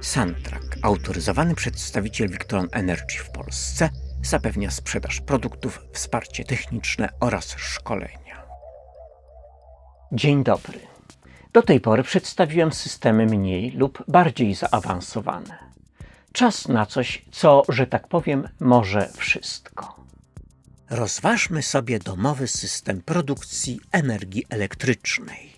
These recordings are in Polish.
Santrak, autoryzowany przedstawiciel Victron Energy w Polsce, zapewnia sprzedaż produktów, wsparcie techniczne oraz szkolenia. Dzień dobry. Do tej pory przedstawiłem systemy mniej lub bardziej zaawansowane. Czas na coś, co, że tak powiem, może wszystko. Rozważmy sobie domowy system produkcji energii elektrycznej.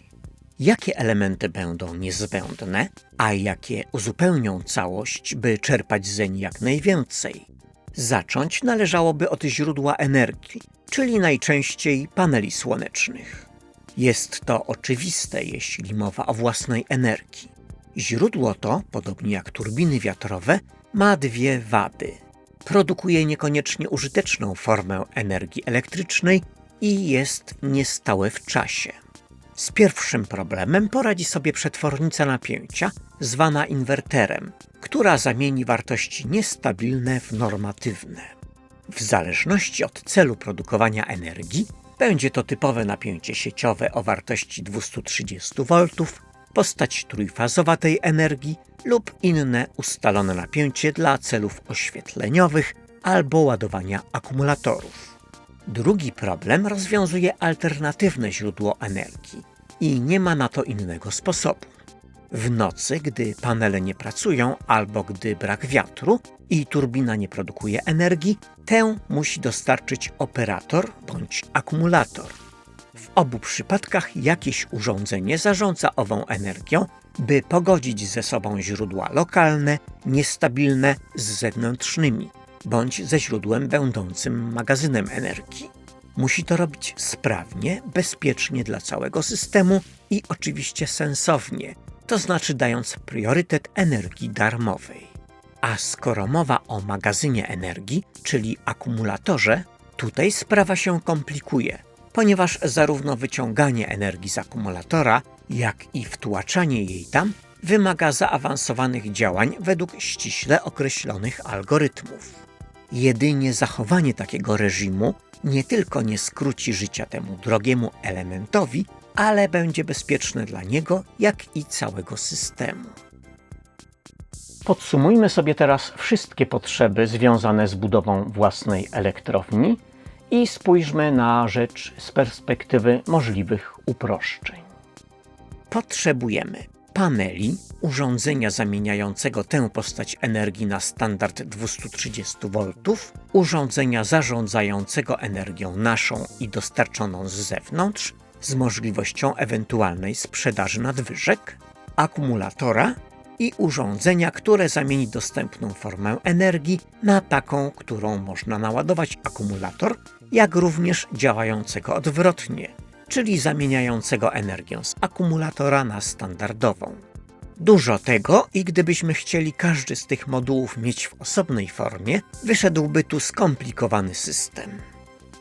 Jakie elementy będą niezbędne, a jakie uzupełnią całość, by czerpać zeń jak najwięcej? Zacząć należałoby od źródła energii, czyli najczęściej paneli słonecznych. Jest to oczywiste, jeśli mowa o własnej energii. Źródło to, podobnie jak turbiny wiatrowe, ma dwie wady. Produkuje niekoniecznie użyteczną formę energii elektrycznej i jest niestałe w czasie. Z pierwszym problemem poradzi sobie przetwornica napięcia, zwana inwerterem, która zamieni wartości niestabilne w normatywne. W zależności od celu produkowania energii, będzie to typowe napięcie sieciowe o wartości 230 V, postać trójfazowa tej energii lub inne ustalone napięcie dla celów oświetleniowych albo ładowania akumulatorów. Drugi problem rozwiązuje alternatywne źródło energii i nie ma na to innego sposobu. W nocy, gdy panele nie pracują albo gdy brak wiatru i turbina nie produkuje energii, tę musi dostarczyć operator bądź akumulator. W obu przypadkach jakieś urządzenie zarządza ową energią, by pogodzić ze sobą źródła lokalne, niestabilne z zewnętrznymi, bądź ze źródłem będącym magazynem energii. Musi to robić sprawnie, bezpiecznie dla całego systemu i oczywiście sensownie, to znaczy dając priorytet energii darmowej. A skoro mowa o magazynie energii, czyli akumulatorze, tutaj sprawa się komplikuje, ponieważ zarówno wyciąganie energii z akumulatora, jak i wtłaczanie jej tam wymaga zaawansowanych działań według ściśle określonych algorytmów. Jedynie zachowanie takiego reżimu nie tylko nie skróci życia temu drogiemu elementowi, ale będzie bezpieczne dla niego, jak i całego systemu. Podsumujmy sobie teraz wszystkie potrzeby związane z budową własnej elektrowni i spójrzmy na rzecz z perspektywy możliwych uproszczeń. Potrzebujemy paneli, urządzenia zamieniającego tę postać energii na standard 230 V, urządzenia zarządzającego energią naszą i dostarczoną z zewnątrz, z możliwością ewentualnej sprzedaży nadwyżek, akumulatora i urządzenia, które zamieni dostępną formę energii na taką, którą można naładować akumulator, jak również działającego odwrotnie, czyli zamieniającego energię z akumulatora na standardową. Dużo tego i gdybyśmy chcieli każdy z tych modułów mieć w osobnej formie, wyszedłby tu skomplikowany system.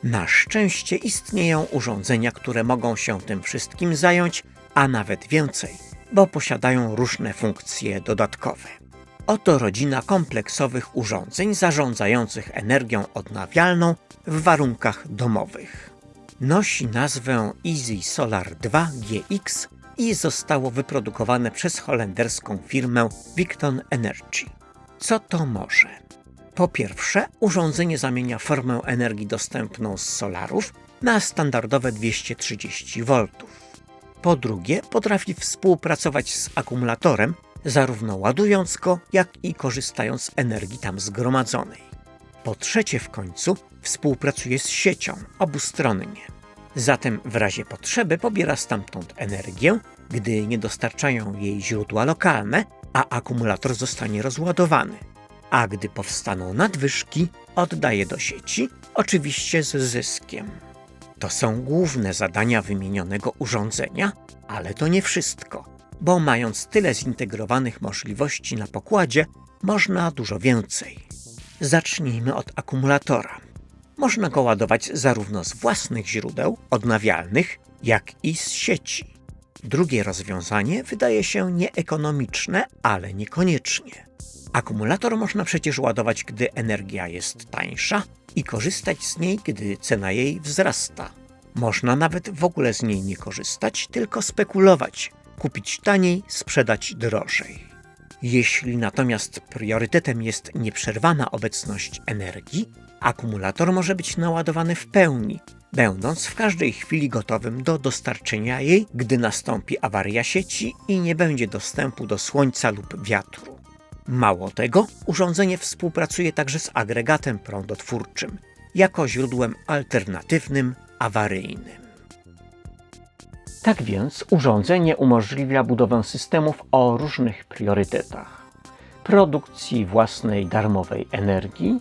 Na szczęście istnieją urządzenia, które mogą się tym wszystkim zająć, a nawet więcej, bo posiadają różne funkcje dodatkowe. Oto rodzina kompleksowych urządzeń zarządzających energią odnawialną w warunkach domowych. Nosi nazwę Easy Solar 2 GX i zostało wyprodukowane przez holenderską firmę Victon Energy. Co to może? Po pierwsze, urządzenie zamienia formę energii dostępną z solarów na standardowe 230 V. Po drugie, potrafi współpracować z akumulatorem, zarówno ładując go, jak i korzystając z energii tam zgromadzonej. Po trzecie, w końcu, współpracuje z siecią obustronnie. Zatem w razie potrzeby pobiera stamtąd energię, gdy nie dostarczają jej źródła lokalne, a akumulator zostanie rozładowany. A gdy powstaną nadwyżki, oddaje do sieci, oczywiście z zyskiem. To są główne zadania wymienionego urządzenia, ale to nie wszystko, bo mając tyle zintegrowanych możliwości na pokładzie, można dużo więcej. Zacznijmy od akumulatora. Można go ładować zarówno z własnych źródeł odnawialnych, jak i z sieci. Drugie rozwiązanie wydaje się nieekonomiczne, ale niekoniecznie. Akumulator można przecież ładować, gdy energia jest tańsza i korzystać z niej, gdy cena jej wzrasta. Można nawet w ogóle z niej nie korzystać, tylko spekulować, kupić taniej, sprzedać drożej. Jeśli natomiast priorytetem jest nieprzerwana obecność energii, akumulator może być naładowany w pełni, będąc w każdej chwili gotowym do dostarczenia jej, gdy nastąpi awaria sieci i nie będzie dostępu do słońca lub wiatru. Mało tego, urządzenie współpracuje także z agregatem prądotwórczym jako źródłem alternatywnym awaryjnym. Tak więc urządzenie umożliwia budowę systemów o różnych priorytetach: produkcji własnej darmowej energii,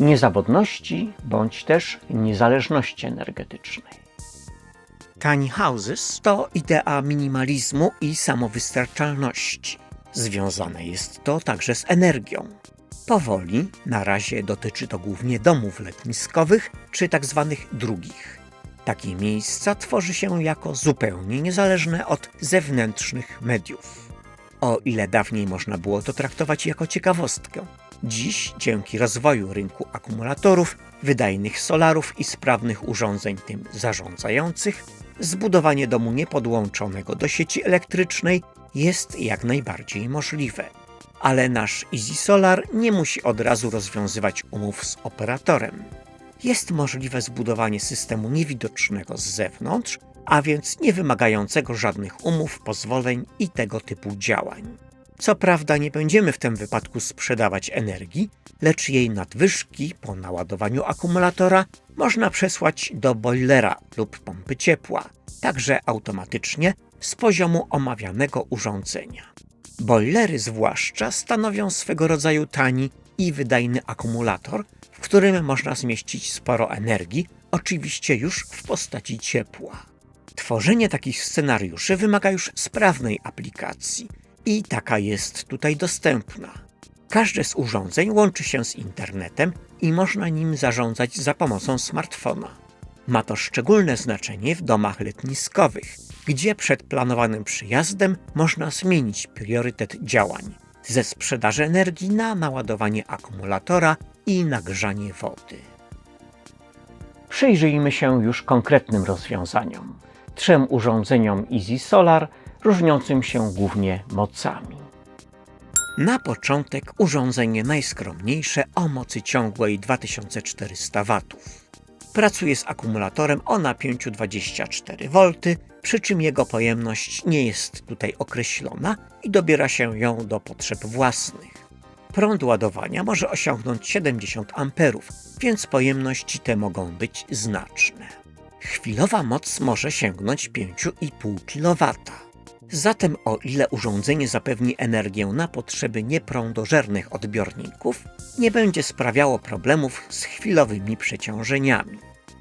niezawodności bądź też niezależności energetycznej. Tiny houses to idea minimalizmu i samowystarczalności. Związane jest to także z energią. Powoli, na razie dotyczy to głównie domów letniskowych czy tzw. Tak drugich. Takie miejsca tworzy się jako zupełnie niezależne od zewnętrznych mediów. O ile dawniej można było to traktować jako ciekawostkę, dziś dzięki rozwoju rynku akumulatorów, wydajnych solarów i sprawnych urządzeń tym zarządzających, zbudowanie domu niepodłączonego do sieci elektrycznej jest jak najbardziej możliwe. Ale nasz Easy Solar nie musi od razu rozwiązywać umów z operatorem. Jest możliwe zbudowanie systemu niewidocznego z zewnątrz, a więc nie wymagającego żadnych umów, pozwoleń i tego typu działań. Co prawda nie będziemy w tym wypadku sprzedawać energii, lecz jej nadwyżki po naładowaniu akumulatora można przesłać do boilera lub pompy ciepła, także automatycznie z poziomu omawianego urządzenia. Boilery zwłaszcza stanowią swego rodzaju tani i wydajny akumulator, w którym można zmieścić sporo energii, oczywiście już w postaci ciepła. Tworzenie takich scenariuszy wymaga już sprawnej aplikacji i taka jest tutaj dostępna. Każde z urządzeń łączy się z internetem i można nim zarządzać za pomocą smartfona. Ma to szczególne znaczenie w domach letniskowych, gdzie przed planowanym przyjazdem można zmienić priorytet działań ze sprzedaży energii na naładowanie akumulatora i nagrzanie wody. Przyjrzyjmy się już konkretnym rozwiązaniom. Trzem urządzeniom Easy Solar, różniącym się głównie mocami. Na początek urządzenie najskromniejsze o mocy ciągłej 2400 W. Pracuje z akumulatorem o napięciu 24V, przy czym jego pojemność nie jest tutaj określona i dobiera się ją do potrzeb własnych. Prąd ładowania może osiągnąć 70 A, więc pojemności te mogą być znaczne. Chwilowa moc może sięgnąć 5,5 kW. Zatem o ile urządzenie zapewni energię na potrzeby nieprądożernych odbiorników, nie będzie sprawiało problemów z chwilowymi przeciążeniami.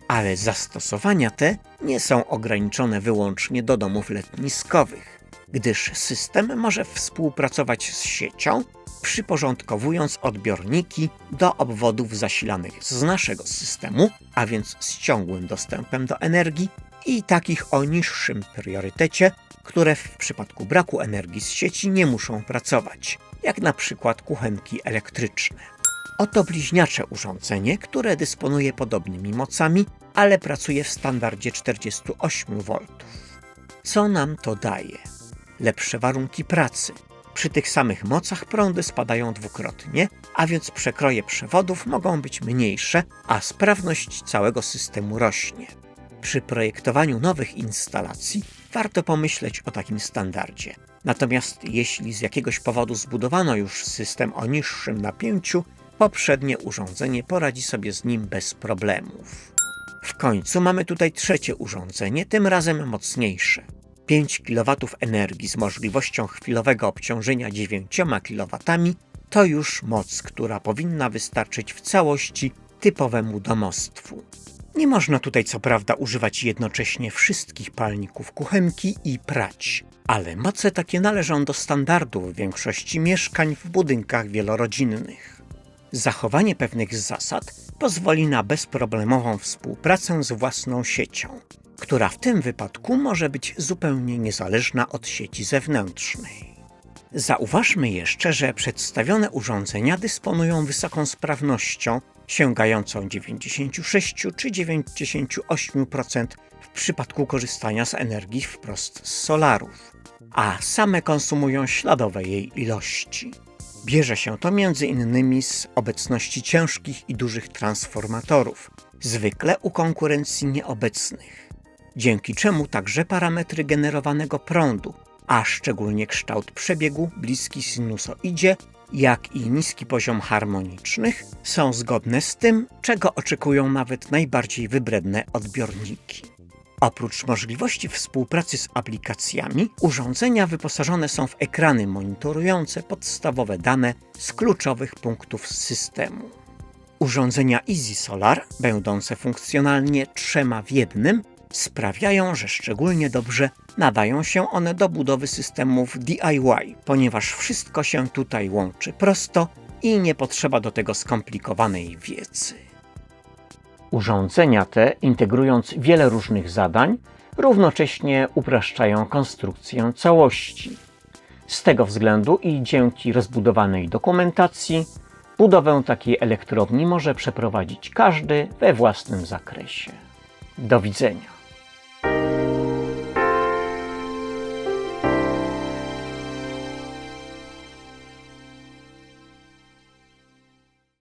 Ale zastosowania te nie są ograniczone wyłącznie do domów letniskowych, gdyż system może współpracować z siecią, przyporządkowując odbiorniki do obwodów zasilanych z naszego systemu, a więc z ciągłym dostępem do energii i takich o niższym priorytecie, które w przypadku braku energii z sieci nie muszą pracować, jak na przykład kuchenki elektryczne. Oto bliźniacze urządzenie, które dysponuje podobnymi mocami, ale pracuje w standardzie 48 V. Co nam to daje? Lepsze warunki pracy. Przy tych samych mocach prądy spadają dwukrotnie, a więc przekroje przewodów mogą być mniejsze, a sprawność całego systemu rośnie. Przy projektowaniu nowych instalacji warto pomyśleć o takim standardzie. Natomiast jeśli z jakiegoś powodu zbudowano już system o niższym napięciu, poprzednie urządzenie poradzi sobie z nim bez problemów. W końcu mamy tutaj trzecie urządzenie, tym razem mocniejsze. 5 kW energii z możliwością chwilowego obciążenia 9 kW to już moc, która powinna wystarczyć w całości typowemu domostwu. Nie można tutaj co prawda używać jednocześnie wszystkich palników kuchenki i prać, ale moce takie należą do standardów większości mieszkań w budynkach wielorodzinnych. Zachowanie pewnych zasad pozwoli na bezproblemową współpracę z własną siecią, która w tym wypadku może być zupełnie niezależna od sieci zewnętrznej. Zauważmy jeszcze, że przedstawione urządzenia dysponują wysoką sprawnością, sięgającą 96 czy 98% w przypadku korzystania z energii wprost z solarów. a same konsumują śladowe jej ilości. Bierze się to m.in. z obecności ciężkich i dużych transformatorów, zwykle u konkurencji nieobecnych, dzięki czemu także parametry generowanego prądu, a szczególnie kształt przebiegu bliski sinusoidzie, jak i niski poziom harmonicznych są zgodne z tym, czego oczekują nawet najbardziej wybredne odbiorniki. Oprócz możliwości współpracy z aplikacjami, urządzenia wyposażone są w ekrany monitorujące podstawowe dane z kluczowych punktów systemu. Urządzenia Easy Solar, będące funkcjonalnie trzema w jednym, sprawiają, że szczególnie dobrze nadają się one do budowy systemów DIY, ponieważ wszystko się tutaj łączy prosto i nie potrzeba do tego skomplikowanej wiedzy. Urządzenia te, integrując wiele różnych zadań, równocześnie upraszczają konstrukcję całości. Z tego względu i dzięki rozbudowanej dokumentacji, budowę takiej elektrowni może przeprowadzić każdy we własnym zakresie. Do widzenia.